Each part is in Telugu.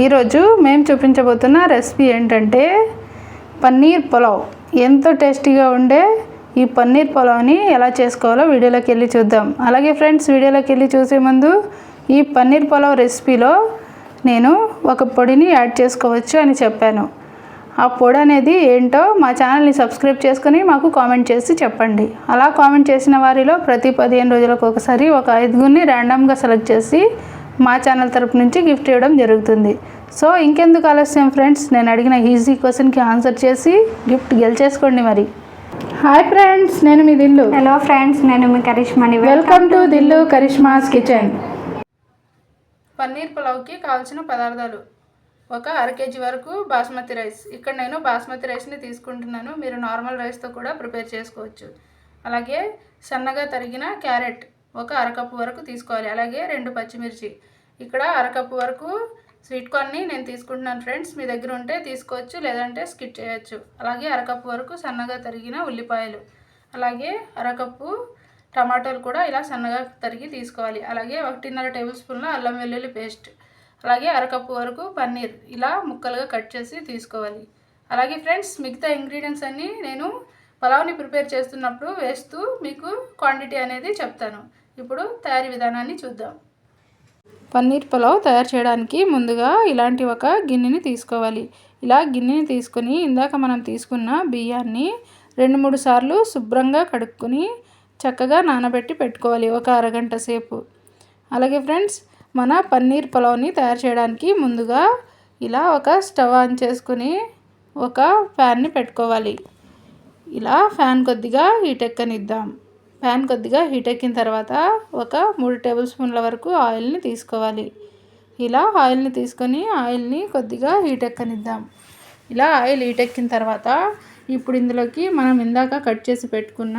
ఈరోజు మేము చూపించబోతున్న రెసిపీ ఏంటంటే పన్నీర్ పులావ్. ఎంతో టేస్టీగా ఉండే ఈ పన్నీర్ పులావ్ని ఎలా చేసుకోవాలో వీడియోలోకి వెళ్ళి చూద్దాం. అలాగే ఫ్రెండ్స్ వీడియోలోకి వెళ్ళి చూసే ముందు ఈ పన్నీర్ పులావ్ రెసిపీలో నేను ఒక పొడిని యాడ్ చేసుకోవచ్చు అని చెప్పాను. ఆ పొడి అనేది ఏంటో మా ఛానల్ని సబ్స్క్రైబ్ చేసుకుని మాకు కామెంట్ చేసి చెప్పండి. అలా కామెంట్ చేసిన వారిలో ప్రతి పదిహేను రోజులకు ఒకసారి ఒక ఐదుగురిని ర్యాండమ్గా సెలెక్ట్ చేసి మా ఛానల్ తరపు నుంచి గిఫ్ట్ ఇవ్వడం జరుగుతుంది. సో ఇంకెందుకు ఆలస్యం ఫ్రెండ్స్? నేను అడిగిన ఈజీ క్వశ్చన్కి ఆన్సర్ చేసి గిఫ్ట్ గెలిచేసుకోండి మరి. హాయ్ ఫ్రెండ్స్ నేను మీ దిల్లు. హలో ఫ్రెండ్స్ నేను మీ కరిష్మని welcome to Dillu Karishma's kitchen paneer పులావ్కి కావాల్సిన పదార్థాలు. ఒక అర కేజీ వరకు బాస్మతి రైస్. ఇక్కడ నేను బాస్మతి రైస్ని తీసుకుంటున్నాను. మీరు నార్మల్ రైస్తో కూడా ప్రిపేర్ చేసుకోవచ్చు. అలాగే సన్నగా తరిగిన క్యారెట్. ఒక అరకప్పు వరకు తీసుకోవాలి. అలాగే రెండు పచ్చిమిర్చి. ఇక్కడ అరకప్పు వరకు స్వీట్ కార్న్ని నేను తీసుకుంటున్నాను ఫ్రెండ్స్. మీ దగ్గర ఉంటే తీసుకోవచ్చు లేదంటే స్కిప్ చేయొచ్చు. అలాగే అరకప్పు వరకు సన్నగా తరిగిన ఉల్లిపాయలు. అలాగే అరకప్పు టమాటోలు కూడా ఇలా సన్నగా తరిగి తీసుకోవాలి. అలాగే ఒకటిన్నర టేబుల్ స్పూన్ల అల్లం వెల్లుల్లి పేస్ట్. అలాగే అరకప్పు వరకు పన్నీర్. ఇలా ముక్కలుగా కట్ చేసి తీసుకోవాలి. అలాగే ఫ్రెండ్స్ మిగతా ఇంగ్రీడియంట్స్ అన్నీ నేను పలావ్ని ప్రిపేర్ చేస్తున్నప్పుడు వేస్తూ మీకు క్వాంటిటీ అనేది చెప్తాను. ఇప్పుడు తయారీ విధానాన్ని చూద్దాం. పన్నీర్ పులావ్ తయారు చేయడానికి ముందుగా ఇలాంటి ఒక గిన్నెని తీసుకోవాలి. ఇలా గిన్నెని తీసుకొని ఇందాక మనం తీసుకున్న బియ్యాన్ని రెండు మూడు సార్లు శుభ్రంగా కడుక్కొని చక్కగా నానబెట్టి పెట్టుకోవాలి ఒక అరగంట సేపు. అలాగే ఫ్రెండ్స్ మన పన్నీర్ పులావ్ని తయారు చేయడానికి ముందుగా ఇలా ఒక స్టవ్ ఆన్ చేసుకుని ఒక ఫ్యాన్ని పెట్టుకోవాలి. ఇలా ఫ్యాన్ కొద్దిగా హీట్ ఎక్కనిద్దాం. ఫ్యాన్ కొద్దిగా హీట్ ఎక్కిన తర్వాత ఒక మూడు టేబుల్ స్పూన్ల వరకు ఆయిల్ని తీసుకోవాలి. ఇలా ఆయిల్ని తీసుకొని ఆయిల్ని కొద్దిగా హీట్ ఎక్కనిద్దాం. ఇలా ఆయిల్ హీట్ ఎక్కిన తర్వాత ఇప్పుడు ఇందులోకి మనం ఇందాక కట్ చేసి పెట్టుకున్న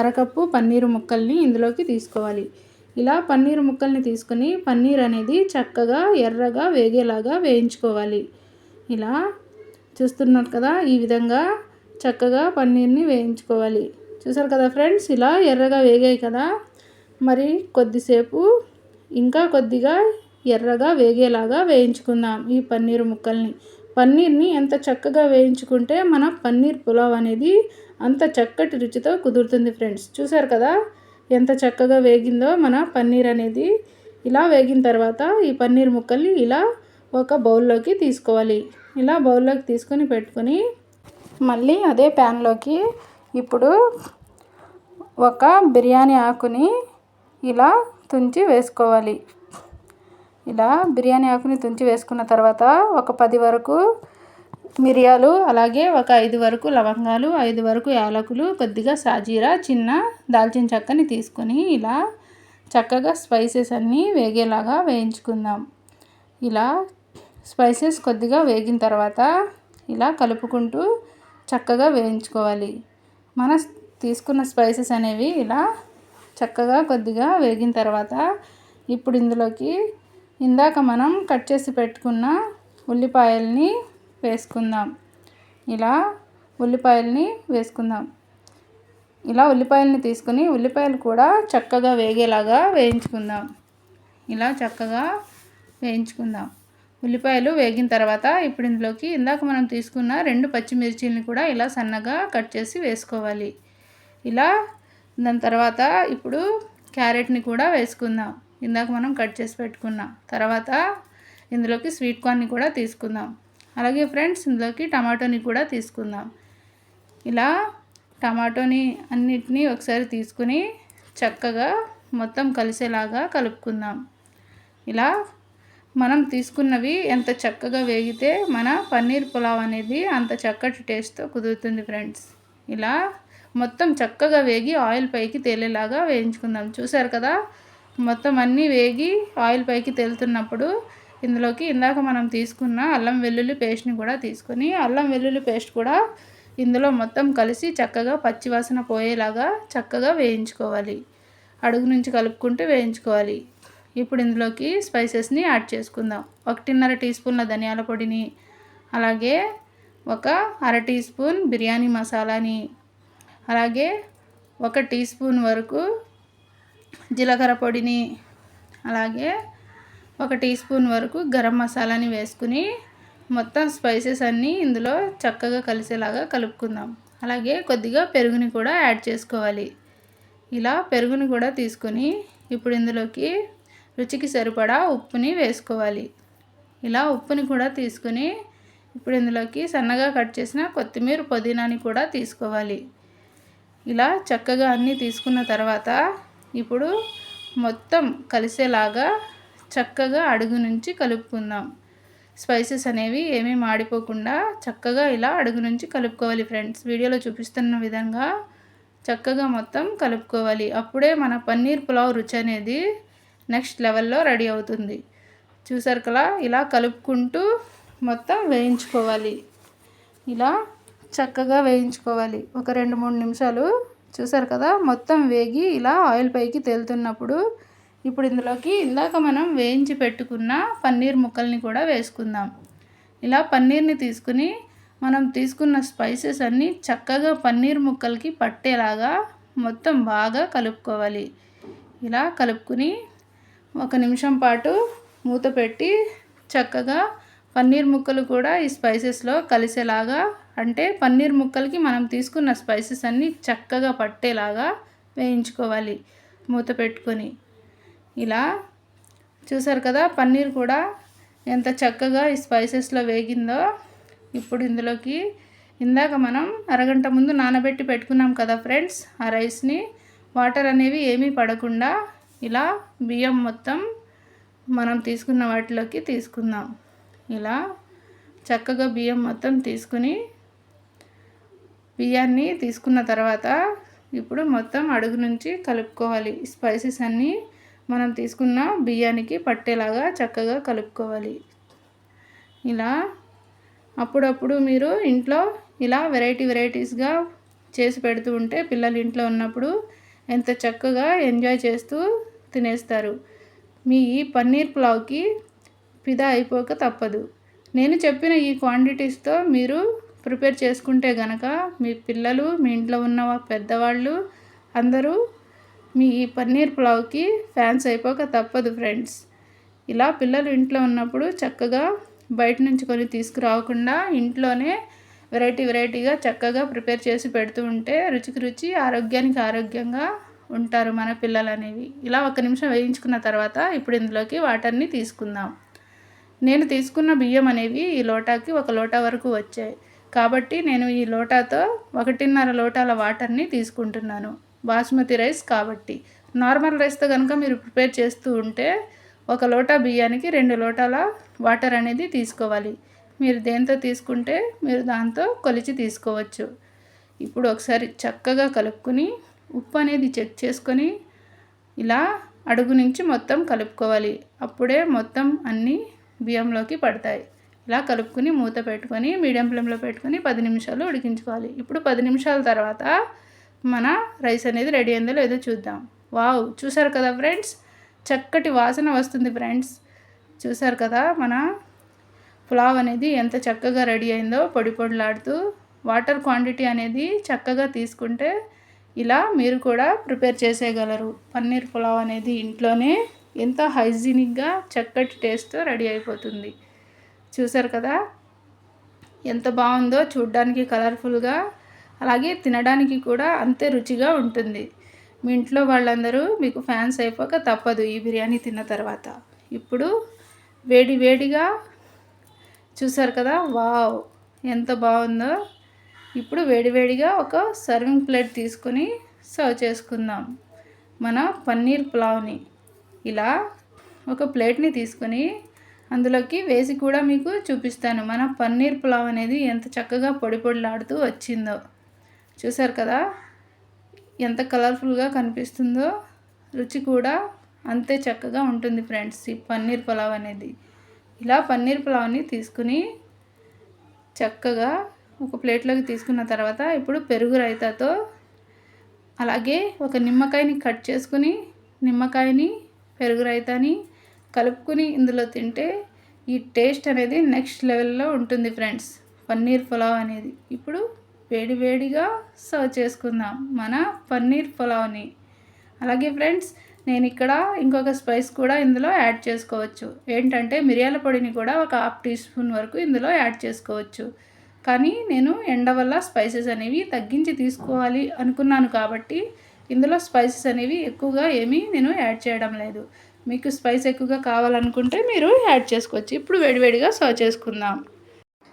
అరకప్పు పన్నీరు ముక్కల్ని ఇందులోకి తీసుకోవాలి. ఇలా పన్నీర్ ముక్కల్ని తీసుకొని పన్నీర్ అనేది చక్కగా ఎర్రగా వేగేలాగా వేయించుకోవాలి. ఇలా చూస్తున్నారు కదా ఈ విధంగా చక్కగా పన్నీర్ని వేయించుకోవాలి. చూసారు కదా ఫ్రెండ్స్? ఇలా ఎర్రగా వేగాయి కదా. మరి కొద్దిసేపు ఇంకా కొద్దిగా ఎర్రగా వేగేలాగా వేయించుకుందాం ఈ పన్నీర్ ముక్కల్ని. పన్నీర్ని ఎంత చక్కగా వేయించుకుంటే మన పన్నీర్ పులావ్ అనేది అంత చక్కటి రుచితో కుదురుతుంది ఫ్రెండ్స్. చూసారు కదా? ఎంత చక్కగా వేగిందో మన పన్నీర్ అనేది. ఇలా వేగిన తర్వాత ఈ పన్నీర్ ముక్కల్ని ఇలా ఒక బౌల్లోకి తీసుకోవాలి. ఇలా బౌల్లోకి తీసుకొని పెట్టుకొని మళ్ళీ అదే ప్యాన్లోకి ఇప్పుడు ఒక బిర్యానీ ఆకుని ఇలా తుంచి వేసుకోవాలి. ఇలా బిర్యానీ ఆకుని తుంచి వేసుకున్న తర్వాత ఒక పది వరకు మిరియాలు అలాగే ఒక ఐదు వరకు లవంగాలు ఐదు వరకు యాలకులు కొద్దిగా సాజీరా చిన్న దాల్చిన చెక్కని తీసుకొని ఇలా చక్కగా స్పైసెస్ అన్నీ వేగేలాగా వేయించుకుందాం. ఇలా స్పైసెస్ కొద్దిగా వేగిన తర్వాత ఇలా కలుపుకుంటూ చక్కగా వేయించుకోవాలి. మన తీసుకున్న స్పైసెస్ అనేవి ఇలా చక్కగా కొద్దిగా వేగిన తర్వాత ఇప్పుడు ఇందులోకి ఇందాక మనం కట్ చేసి పెట్టుకున్న ఉల్లిపాయల్ని వేసుకుందాం. ఇలా ఉల్లిపాయల్ని వేసుకుందాం. ఇలా ఉల్లిపాయల్ని తీసుకుని ఉల్లిపాయలు కూడా చక్కగా వేగేలాగా వేయించుకుందాం. ఇలా చక్కగా వేయించుకుందాం. ఉల్లిపాయలు వేగిన తర్వాత ఇప్పుడు ఇందులోకి ఇందాక మనం తీసుకున్న రెండు పచ్చిమిర్చిని కూడా ఇలా సన్నగా కట్ చేసి వేసుకోవాలి. ఇలా దాని తర్వాత ఇప్పుడు క్యారెట్ని కూడా వేసుకుందాం. ఇందాక మనం కట్ చేసి పెట్టుకున్నాం. తర్వాత ఇందులోకి స్వీట్ కార్న్ని కూడా తీసుకుందాం. అలాగే ఫ్రెండ్స్ ఇందులోకి టమాటోని కూడా తీసుకుందాం. ఇలా టమాటోని అన్నిటినీ ఒకసారి తీసుకుని చక్కగా మొత్తం కలిసేలాగా కలుపుకుందాం. ఇలా మనం తీసుకున్నవి ఎంత చక్కగా వేగితే మన పన్నీర్ పులావ్ అనేది అంత చక్కటి టేస్ట్తో కుదురుతుంది ఫ్రెండ్స్ ఇలా మొత్తం చక్కగా వేగి ఆయిల్ పైకి తేలేలాగా వేయించుకుందాం. చూసారు కదా? మొత్తం అన్నీ వేగి ఆయిల్ పైకి తేలుతున్నప్పుడు ఇందులోకి ఇందాక మనం తీసుకున్న అల్లం వెల్లుల్లి పేస్ట్ని కూడా తీసుకొని అల్లం వెల్లుల్లి పేస్ట్ కూడా ఇందులో మొత్తం కలిసి చక్కగా పచ్చివాసన పోయేలాగా చక్కగా వేయించుకోవాలి. అడుగు నుంచి కలుపుకుంటూ వేయించుకోవాలి. ఇప్పుడు ఇందులోకి స్పైసెస్ని యాడ్ చేసుకుందాం. ఒకటిన్నర టీ స్పూన్ల ధనియాల పొడిని అలాగే ఒక అర టీ స్పూన్ బిర్యానీ మసాలాని అలాగే ఒక టీ స్పూన్ వరకు జీలకర్ర పొడిని అలాగే ఒక టీ స్పూన్ వరకు గరం మసాలాని వేసుకుని మొత్తం స్పైసెస్ అన్నీ ఇందులో చక్కగా కలిసేలాగా కలుపుకుందాం. అలాగే కొద్దిగా పెరుగుని కూడా యాడ్ చేసుకోవాలి. ఇలా పెరుగుని కూడా తీసుకొని ఇప్పుడు ఇందులోకి రుచికి సరిపడా ఉప్పుని వేసుకోవాలి. ఇలా ఉప్పుని కూడా తీసుకొని ఇప్పుడు ఇందులోకి సన్నగా కట్ చేసిన కొత్తిమీర పుదీనాని కూడా తీసుకోవాలి. ఇలా చక్కగా అన్నీ తీసుకున్న తర్వాత ఇప్పుడు మొత్తం కలిసేలాగా చక్కగా అడుగు నుంచి కలుపుకుందాం. స్పైసెస్ అనేవి ఏమీ మాడిపోకుండా చక్కగా ఇలా అడుగు నుంచి కలుపుకోవాలి ఫ్రెండ్స్. వీడియోలో చూపిస్తున్న విధంగా చక్కగా మొత్తం కలుపుకోవాలి. అప్పుడే మన పన్నీర్ పులావ్ రుచి అనేది నెక్స్ట్ లెవెల్లో రెడీ అవుతుంది. చూసారు కదా ఇలా కలుపుకుంటూ మొత్తం వేయించుకోవాలి. ఇలా చక్కగా వేయించుకోవాలి. ఒక రెండు మూడు నిమిషాలు. చూసారు కదా మొత్తం వేగి ఇలా ఆయిల్ పైకి తేలుతున్నప్పుడు ఇప్పుడు ఇందులోకి ఇందాక మనం వేయించి పెట్టుకున్న పన్నీర్ ముక్కల్ని కూడా వేసుకుందాం. ఇలా పన్నీర్ని తీసుకుని మనం తీసుకున్న స్పైసెస్ అన్నీ చక్కగా పన్నీర్ ముక్కలకి పట్టేలాగా మొత్తం బాగా కలుపుకోవాలి. ఇలా కలుపుకుని ఒక నిమిషం పాటు మూత పెట్టి చక్కగా పన్నీర్ ముక్కలు కూడా ఈ స్పైసెస్లో కలిసేలాగా అంటే పన్నీర్ ముక్కలకి మనం తీసుకున్న స్పైసెస్ అన్నీ చక్కగా పట్టేలాగా వేయించుకోవాలి మూత పెట్టుకొని. ఇలా చూసారు కదా పన్నీర్ కూడా ఎంత చక్కగా ఈ స్పైసెస్లో వేగిందో. ఇప్పుడు ఇందులోకి ఇందాక మనం అరగంట ముందు నానబెట్టి పెట్టుకున్నాం కదా ఫ్రెండ్స్ ఆ రైస్ని వాటర్ అనేవి ఏమీ పడకుండా ఇలా బియ్యం మొత్తం మనం తీసుకున్న వాటిలోకి తీసుకుందాం. ఇలా చక్కగా బియ్యం మొత్తం తీసుకుని బియ్యాన్ని తీసుకున్న తర్వాత ఇప్పుడు మొత్తం అడుగు నుంచి కలుపుకోవాలి. స్పైసెస్ అన్నీ మనం తీసుకున్న బియ్యానికి పట్టేలాగా చక్కగా కలుపుకోవాలి. ఇలా అప్పుడప్పుడు మీరు ఇంట్లో ఇలా వెరైటీ వెరైటీస్గా చేసి పెడుతూ ఉంటే పిల్లలు ఇంట్లో ఉన్నప్పుడు ఎంత చక్కగా ఎంజాయ్ చేస్తూ తినేస్తారు. మీ ఈ పన్నీర్ పులావ్కి ఫిదా అయిపోక తప్పదు. నేను చెప్పిన ఈ క్వాంటిటీస్తో మీరు ప్రిపేర్ చేసుకుంటే గనక మీ పిల్లలు మీ ఇంట్లో ఉన్న పెద్దవాళ్ళు అందరూ మీ ఈ పన్నీర్ పులావ్కి ఫ్యాన్స్ అయిపోక తప్పదు ఫ్రెండ్స్. ఇలా పిల్లలు ఇంట్లో ఉన్నప్పుడు చక్కగా బయట నుంచి కొని తీసుకురాకుండా ఇంట్లోనే వెరైటీ వెరైటీగా చక్కగా ప్రిపేర్ చేసి పెడుతూ ఉంటే రుచికి రుచి ఆరోగ్యానికి ఆరోగ్యంగా ఉంటారు మన పిల్లలు అనేవి ఇలా ఒక నిమిషం వేయించుకున్న తర్వాత ఇప్పుడు ఇందులోకి వాటర్ని తీసుకుందాం. నేను తీసుకున్న బియ్యం అనేవి ఈ లోటాకి ఒక లోటా వరకు వచ్చాయి. కాబట్టి నేను ఈ లోటాతో ఒకటిన్నర లోటాల వాటర్ని తీసుకుంటున్నాను. బాస్మతి రైస్ కాబట్టి. నార్మల్ రైస్తో కనుక మీరు ప్రిపేర్ చేస్తూ ఉంటే ఒక లోటా బియ్యానికి రెండు లోటాల వాటర్ అనేది తీసుకోవాలి. మీరు దేంతో తీసుకుంటే మీరు దాంతో కొలిచి తీసుకోవచ్చు. ఇప్పుడు ఒకసారి చక్కగా కలుపుకొని ఉప్పు అనేది చెక్ చేసుకొని ఇలా అడుగు నుంచి మొత్తం కలుపుకోవాలి. అప్పుడే మొత్తం అన్నీ బియ్యంలోకి పడతాయి. ఇలా కలుపుకొని మూత పెట్టుకొని మీడియం ఫ్లేమ్లో పెట్టుకొని పది నిమిషాలు ఉడికించుకోవాలి. ఇప్పుడు పది నిమిషాల తర్వాత మన రైస్ అనేది రెడీ అయిందో లేదో చూద్దాం. వావ్! చూసారు కదా ఫ్రెండ్స్? చక్కటి వాసన వస్తుంది ఫ్రెండ్స్. చూసారు కదా మన పులావ్ అనేది ఎంత చక్కగా రెడీ అయిందో పొడి పొడిలాడుతూ వాటర్ క్వాంటిటీ అనేది చక్కగా తీసుకుంటే ఇలా మీరు కూడా ప్రిపేర్ చేసేయగలరు. పన్నీర్ పులావ్ అనేది ఇంట్లోనే ఎంతో హైజీనిక్గా చక్కటి టేస్ట్తో రెడీ అయిపోతుంది. చూసారు కదా? ఎంత బాగుందో చూడ్డానికి కలర్ఫుల్గా అలాగే తినడానికి కూడా అంతే రుచిగా ఉంటుంది. మీ ఇంట్లో వాళ్ళందరూ మీకు ఫ్యాన్స్ అయిపోక తప్పదు ఈ బిర్యానీ తిన్న తర్వాత. ఇప్పుడు వేడి వేడిగా చూసారు కదా? వావ్! ఎంత బాగుందో ఇప్పుడు వేడివేడిగా ఒక సర్వింగ్ ప్లేట్ తీసుకొని సర్వ్ చేసుకుందాం. మన పన్నీర్ పులావ్ని. ఇలా ఒక ప్లేట్ని తీసుకొని అందులోకి వేసి కూడా మీకు చూపిస్తాను. మన పన్నీర్ పులావ్ అనేది ఎంత చక్కగా పొడి పొడిలాడుతూ వచ్చిందో. చూసారు కదా? ఎంత కలర్ఫుల్గా కనిపిస్తుందో. రుచి కూడా అంతే చక్కగా ఉంటుంది ఫ్రెండ్స్ ఈ పన్నీర్ పులావ్ అనేది. ఇలా పన్నీర్ పులావ్ని తీసుకుని చక్కగా ఒక ప్లేట్లోకి తీసుకున్న తర్వాత ఇప్పుడు పెరుగు రైతాతో అలాగే ఒక నిమ్మకాయని కట్ చేసుకుని నిమ్మకాయని పెరుగు రైతాని కలుపుకుని ఇందులో తింటే ఈ టేస్ట్ అనేది నెక్స్ట్ లెవెల్లో ఉంటుంది ఫ్రెండ్స్. పన్నీర్ పులావ్ అనేది. ఇప్పుడు వేడి వేడిగా సర్వ్ చేసుకుందాం మన పన్నీర్ పులావ్ని. అలాగే ఫ్రెండ్స్ నేను ఇక్కడ ఇంకొక స్పైస్ కూడా ఇందులో యాడ్ చేసుకోవచ్చు. ఏంటంటే మిరియాల పొడిని కూడా ఒక హాఫ్ టీ స్పూన్ వరకు ఇందులో యాడ్ చేసుకోవచ్చు. కానీ నేను ఎండ వల్ల స్పైసెస్ అనేవి తగ్గించి తీసుకోవాలి అనుకున్నాను కాబట్టి ఇందులో స్పైసెస్ అనేవి ఎక్కువగా ఏమీ నేను యాడ్ చేయడం లేదు. మీకు స్పైస్ ఎక్కువగా కావాలనుకుంటే మీరు యాడ్ చేసుకోవచ్చు. ఇప్పుడు వేడివేడిగా సర్వ్ చేసుకుందాం.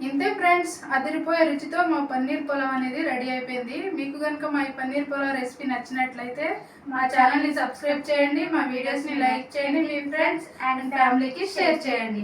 ఇంతే ఫ్రెండ్స్ అదిరిపోయే రుచితో మా పన్నీర్ పొలం అనేది రెడీ అయిపోయింది. మీకు కనుక మా ఈ పన్నీర్ పొలం రెసిపీ నచ్చినట్లయితే మా ఛానల్ని సబ్స్క్రైబ్ చేయండి. మా వీడియోస్ని లైక్ చేయండి. మీ ఫ్రెండ్స్ అండ్ ఫ్యామిలీకి షేర్ చేయండి.